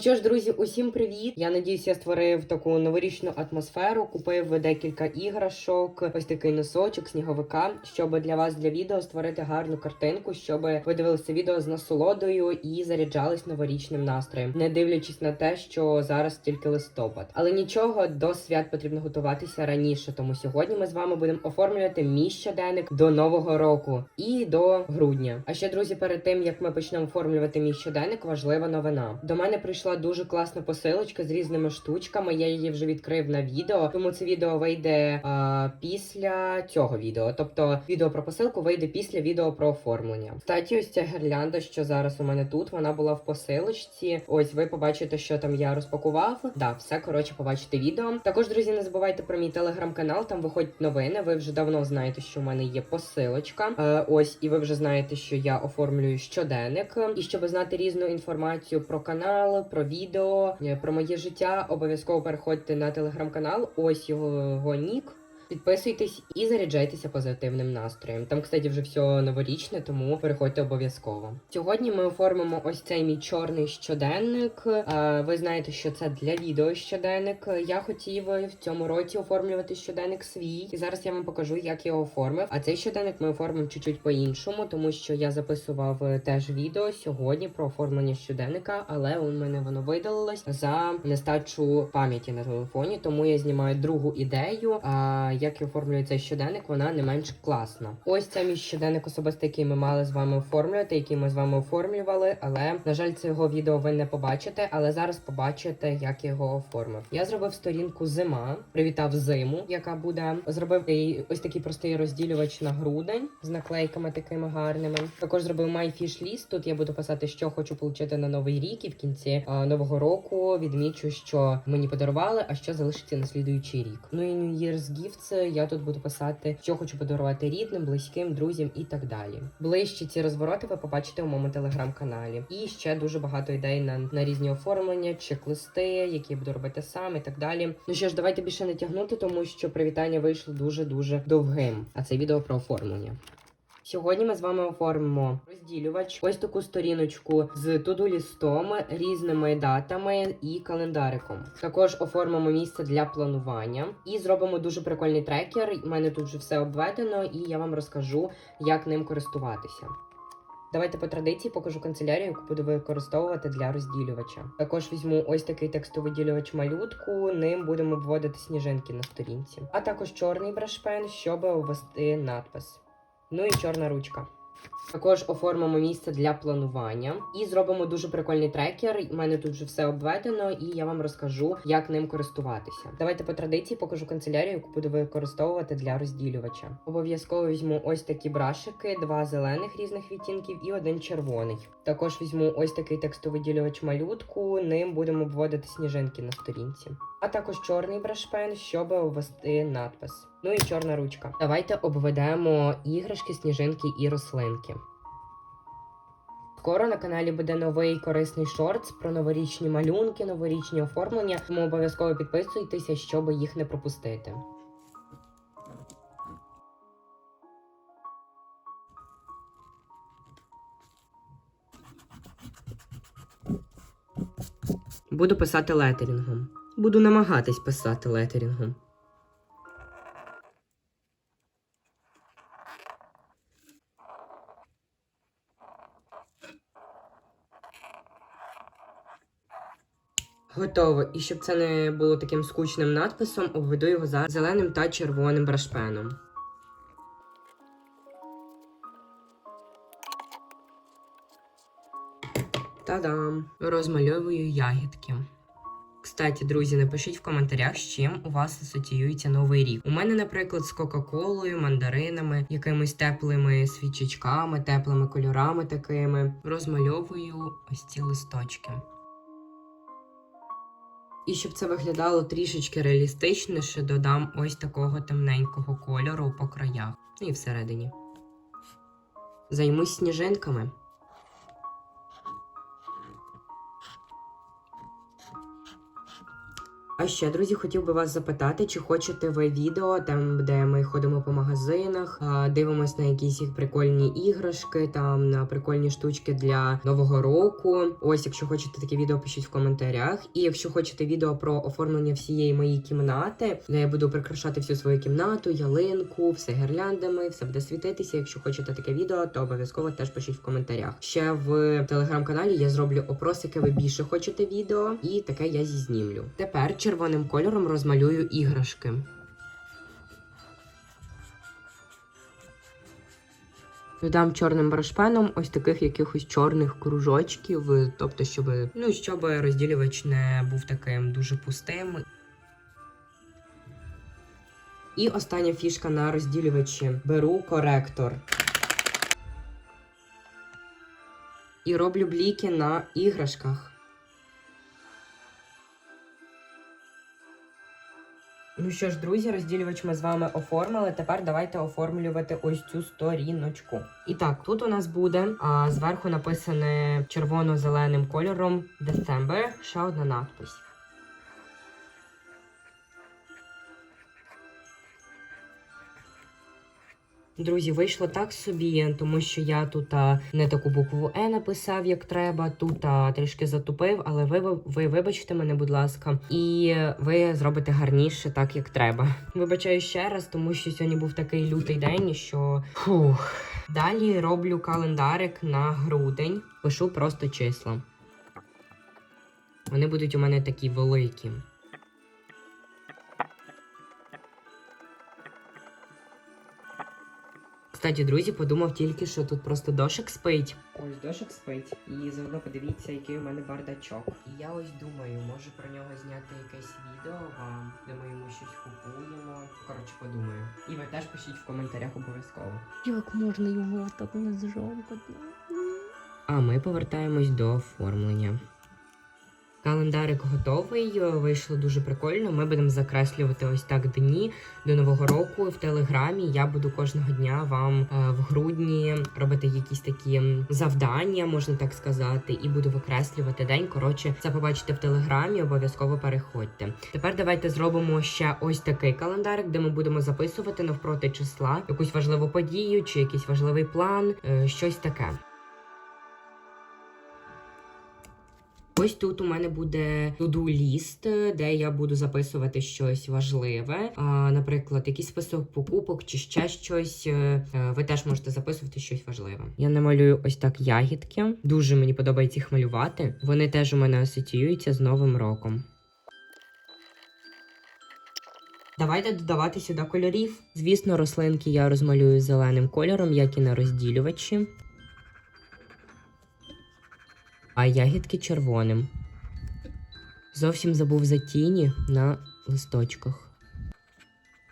Що ж, друзі, усім привіт! Я надіюсь, я створив таку новорічну атмосферу. Купив декілька іграшок, ось такий носочок, сніговика, щоб для вас для відео створити гарну картинку, щоб ви дивилися відео з насолодою і заряджались новорічним настроєм, не дивлячись на те, що зараз тільки листопад. Але нічого до свят потрібно готуватися раніше. Тому сьогодні ми з вами будемо оформлювати мій щоденник до нового року і до грудня. А ще друзі, перед тим як ми почнемо оформлювати мій щоденник, важлива новина. До мене прийшла дуже класна посилочка з різними штучками. Я її вже відкрив на відео, тому це відео вийде а, після цього відео. Тобто відео про посилку вийде після відео про оформлення. Кстати, ось ця гірлянда, що зараз у мене тут, вона була в посилочці. Ось ви побачите, що там я розпакував. Да, все коротше, побачите відео. Також, друзі, не забувайте про мій телеграм-канал. Там виходять новини. Ви вже давно знаєте, що у мене є посилочка. Е, ось, і ви вже знаєте, що я оформлюю щоденник. І щоб знати різну інформацію про канал, про відео, е, про моє життя, обов'язково переходьте на телеграм-канал. Ось його нік. Підписуйтесь і заряджайтеся позитивним настроєм. Там, кстати, вже все новорічне, тому переходьте обов'язково. Сьогодні ми оформимо ось цей мій чорний щоденник. Е, Ви знаєте, що це для відео щоденник. Я хотів в цьому році оформлювати щоденник свій, і зараз я вам покажу, як я його оформив. А цей щоденник ми оформимо чуть-чуть по-іншому, тому що я записував е, теж відео сьогодні про оформлення щоденника, але у мене воно видалилось за нестачу пам'яті на телефоні. Тому я знімаю другу ідею. Як я оформлюю цей щоденник, вона не менш класна. Ось це мій щоденник особистий, який ми мали з вами оформлювати, який ми з вами оформлювали. Але на жаль, цього відео ви не побачите. Але зараз побачите, як я його оформив. Я зробив сторінку зима, привітав зиму, яка буде. Зробив і ось такий простий розділювач на грудень з наклейками такими гарними. Також зробив My Fish. Тут я буду писати, що хочу отримати на новий рік, і в кінці а, нового року відмічу, що мені подарували, а що залишиться на слідуючий рік. Ну і New Year's Gifts я тут буду писати, що хочу подарувати рідним, близьким, друзям і так далі. Ближче ці розвороти ви побачите у моєму телеграм-каналі. І ще дуже багато ідей на, на різні оформлення, чек-листи, які я буду робити сам і так далі. Ну що ж, давайте більше не тягнути, тому що привітання вийшло дуже дуже довгим. А це відео про оформлення. Сьогодні ми з вами оформимо розділювач, ось таку сторіночку з туду-лістом, різними датами і календариком. Також оформимо місце для планування і зробимо дуже прикольний трекер. У мене тут вже все обведено, і я вам розкажу, як ним користуватися. Давайте по традиції покажу канцелярію, яку буду використовувати для розділювача. Також візьму ось такий текстовиділювач малютку. Ним будемо обводити сніжинки на сторінці, а також чорний брашпен, щоб ввести надпис. Ну і чорна ручка. Також оформимо місце для планування і зробимо дуже прикольний трекер. У мене тут вже все обведено, і я вам розкажу, як ним користуватися. Давайте по традиції покажу канцелярію, яку буду використовувати для розділювача. Обов'язково візьму ось такі брашики, два зелених різних відтінків і один червоний. Також візьму ось такий текстовиділювач малютку. Ним будемо обводити сніжинки на сторінці, а також чорний брашпен, щоб ввести надпис. Ну і чорна ручка. Давайте обведемо іграшки, сніжинки і рослинки. Скоро на каналі буде новий корисний шортс про новорічні малюнки, новорічні оформлення. Тому обов'язково підписуйтеся, щоб їх не пропустити. Буду писати летерінгом. Буду намагатись писати летерінгом. Готово. І щоб це не було таким скучним надписом, обведу його зараз зеленим та червоним брашпеном. Та-дам! Розмальовую ягідки. Кстати, друзі, напишіть в коментарях, з чим у вас асоціюється новий рік. У мене, наприклад, з Кока-Колою, мандаринами, якимись теплими свічечками, теплими кольорами такими. Розмальовую ось ці листочки. І щоб це виглядало трішечки реалістичніше, додам ось такого темненького кольору по краях. Ну і всередині. Займусь сніжинками. А ще, друзі, хотів би вас запитати, чи хочете ви відео, там де ми ходимо по магазинах, дивимось на якісь їх прикольні іграшки, там на прикольні штучки для нового року. Ось, якщо хочете таке відео, пишіть в коментарях. І якщо хочете відео про оформлення всієї моєї кімнати, де я буду прикрашати всю свою кімнату, ялинку, все гірляндами, все буде світитися. Якщо хочете таке відео, то обов'язково теж пишіть в коментарях. Ще в телеграм-каналі я зроблю опрос, яке ви більше хочете відео, і таке я зізнімлю. Тепер червоним кольором розмалюю іграшки. Додам чорним брашпеном ось таких якихось чорних кружочків, тобто, щоб ну щоб розділювач не був таким дуже пустим. І остання фішка на розділювачі. Беру коректор. І роблю бліки на іграшках. Ну що ж, друзі, розділювач ми з вами оформили. Тепер давайте оформлювати ось цю сторіночку. І так, тут у нас буде а, зверху написане червоно-зеленим кольором December. Ще одна надпись. Друзі, вийшло так собі, тому що я тут не таку букву Е написав, як треба. Тут трішки затупив, але ви, ви вибачте мене, будь ласка, і ви зробите гарніше, так як треба. Вибачаю ще раз, тому що сьогодні був такий лютий день, що фух. Далі роблю календарик на грудень. Пишу просто числа. Вони будуть у мене такі великі. Кстати, друзі, подумав тільки, що тут просто дошик спить. Ось дошик спить. І заодно подивіться, який у мене бардачок. І я ось думаю, може про нього зняти якесь відео вам, де ми йому щось купуємо. Коротше, подумаю. І ви теж пишіть в коментарях обов'язково. Як можна його так не зжомкати? А ми повертаємось до оформлення. Календарик готовий, вийшло дуже прикольно. Ми будемо закреслювати ось так дні до нового року в телеграмі. Я буду кожного дня вам е, в грудні робити якісь такі завдання, можна так сказати, і буду викреслювати день. Коротше, це побачите в телеграмі. Обов'язково переходьте. Тепер давайте зробимо ще ось такий календарик, де ми будемо записувати навпроти числа якусь важливу подію чи якийсь важливий план, е, щось таке. Ось тут у мене буде to-do ліст, де я буду записувати щось важливе. Наприклад, якийсь список покупок чи ще щось. Е, е, Ви теж можете записувати щось важливе. Я намалюю ось так ягідки. Дуже мені подобається їх малювати. Вони теж у мене асоціюються з Новим роком. Давайте додавати сюди кольорів. Звісно, рослинки я розмалюю зеленим кольором, як і на розділювачі а ягідки червоним. Зовсім забув за тіні на листочках.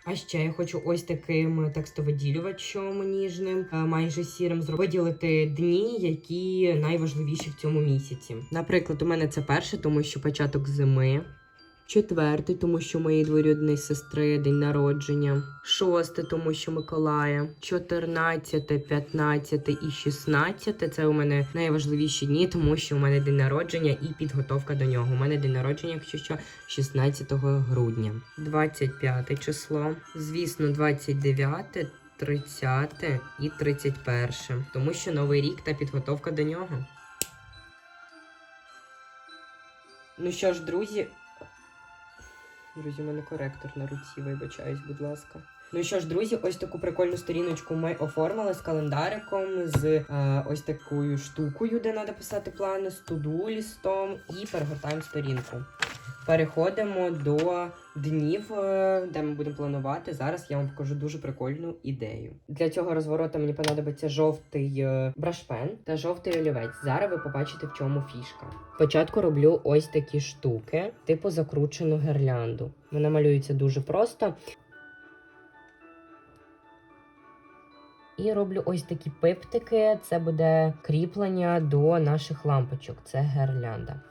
А ще я хочу ось таким текстовиділювачем ніжним, е, майже сірим, виділити дні, які найважливіші в цьому місяці. Наприклад, у мене це перше, тому що початок зими. Четвертий, тому що моєї двоюрідної сестри день народження. Шосте, тому що Миколая. Чотирнадцяте, п'ятнадцяте і шістнадцяте. Це у мене найважливіші дні, тому що у мене день народження і підготовка до нього. У мене день народження, якщо що, 16 грудня. 25 число. Звісно, 29, 30 і 31. Тому що новий рік та підготовка до нього. Ну що ж, друзі. Друзі, у мене коректор на руці, вибачаюсь, будь ласка. Ну що ж, друзі, ось таку прикольну сторіночку ми оформили з календариком, з е, ось такою штукою, де треба писати плани, з тудулістом і перегортаємо сторінку. Переходимо до днів, е, де ми будемо планувати. Зараз я вам покажу дуже прикольну ідею. Для цього розворота мені понадобиться жовтий е, брашпен та жовтий олівець. Зараз ви побачите, в чому фішка. Спочатку роблю ось такі штуки, типу закручену гірлянду. Вона малюється дуже просто. І роблю ось такі пиптики. Це буде кріплення до наших лампочок. Це гірлянда.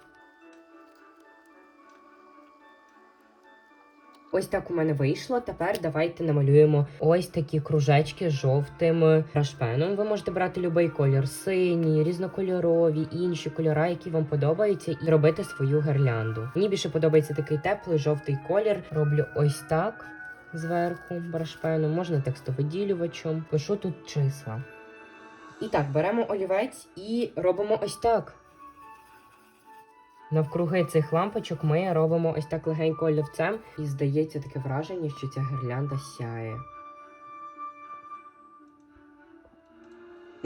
Ось так у мене вийшло. Тепер давайте намалюємо ось такі кружечки з жовтим рашпеном. Ви можете брати будь-який колір: синій, різнокольорові, інші кольори, які вам подобаються, і робити свою гірлянду. Мені більше подобається такий теплий жовтий колір. Роблю ось так зверху брашпеном, можна текстовиділювачем. Пишу тут числа. І так, беремо олівець і робимо ось так. Навкруги цих лампочок ми робимо ось так легенько олівцем, і здається таке враження, що ця гірлянда сяє.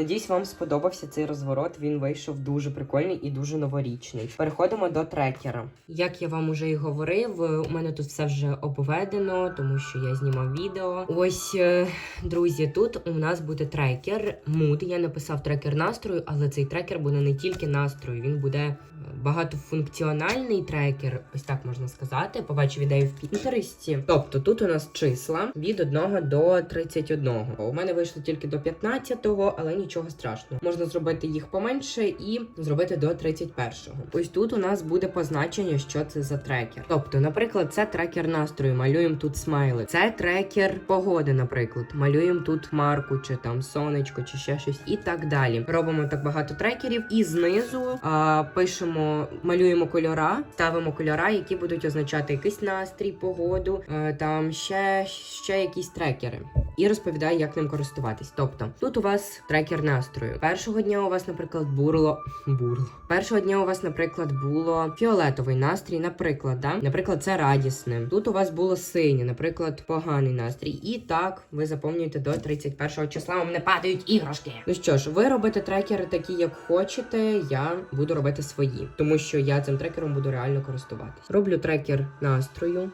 Надіюсь, вам сподобався цей розворот. Він вийшов дуже прикольний і дуже новорічний. Переходимо до трекера. Як я вам уже і говорив, у мене тут все вже обведено, тому що я знімав відео. Ось, е, друзі, тут у нас буде трекер Mood. Я написав трекер настрою, але цей трекер буде не тільки настрою, він буде е, багатофункціональний трекер, ось так можна сказати. Побачив ідею в Пінтересті. Тобто тут у нас числа від 1 до 31. У мене вийшло тільки до 15-го, але нічого страшного. Можна зробити їх поменше і зробити до 31-го. Ось тут у нас буде позначення, що це за трекер. Тобто, наприклад, це трекер настрою. Малюємо тут смайли. Це трекер погоди, наприклад. Малюємо тут хмарку, чи там сонечко, чи ще щось, і так далі. Робимо так багато трекерів, і знизу а, пишемо, малюємо кольора, ставимо кольора, які будуть означати якийсь настрій, погоду, е, там ще, ще якісь трекери. І розповідаю, як ним користуватись. Тобто, тут у вас трекер настрою. Першого дня у вас, наприклад, бурло бурло. Першого дня у вас, наприклад, було фіолетовий настрій, наприклад, да? Наприклад, це радісне. Тут у вас було синє, наприклад, поганий настрій. І так ви заповнюєте до 31 числа. Вам не падають іграшки. Ну що ж, ви робите трекери такі, як хочете. Я буду робити свої, тому що я цим трекером буду реально користуватись. Роблю трекер настрою,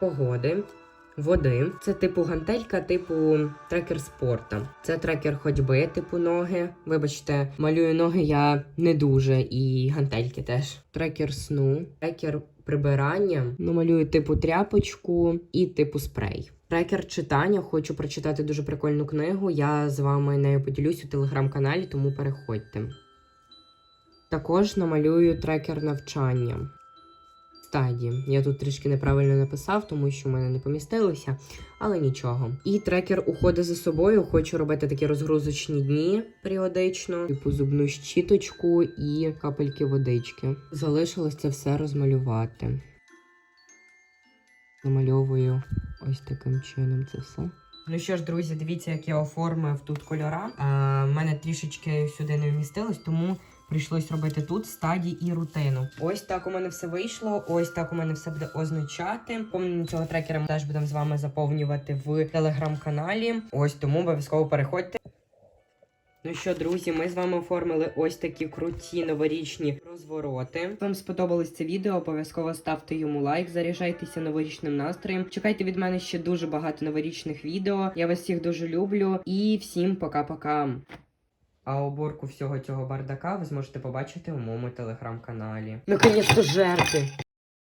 погоди. Води, це типу гантелька, типу трекер спорта. Це трекер ходьби, типу ноги. Вибачте, малюю ноги я не дуже, і гантельки теж. Трекер сну, трекер прибирання. Ну, малюю типу тряпочку і типу спрей. Трекер читання. Хочу прочитати дуже прикольну книгу. Я з вами нею поділюсь у телеграм-каналі, тому переходьте. Також намалюю трекер навчання стадії. Я тут трішки неправильно написав, тому що в мене не помістилося, але нічого. І трекер уходить за собою. Хочу робити такі розгрузочні дні періодично, типу зубну щіточку і капельки водички. Залишилось це все розмалювати. Намальовую ось таким чином це все. Ну що ж, друзі, дивіться, як я оформив тут кольора. В мене трішечки сюди не вмістилось, тому прийшлось робити тут стадії і рутину. Ось так у мене все вийшло. Ось так у мене все буде означати. Повнення цього трекера ми теж будемо з вами заповнювати в телеграм-каналі. Ось тому обов'язково переходьте. Ну що, друзі, ми з вами оформили ось такі круті новорічні розвороти. Вам сподобалось це відео? Обов'язково ставте йому лайк, заряджайтеся новорічним настроєм. Чекайте від мене ще дуже багато новорічних відео. Я вас всіх дуже люблю і всім пока-пока. А оборку всього цього бардака ви зможете побачити у моєму телеграм-каналі. Наконець-то жерти!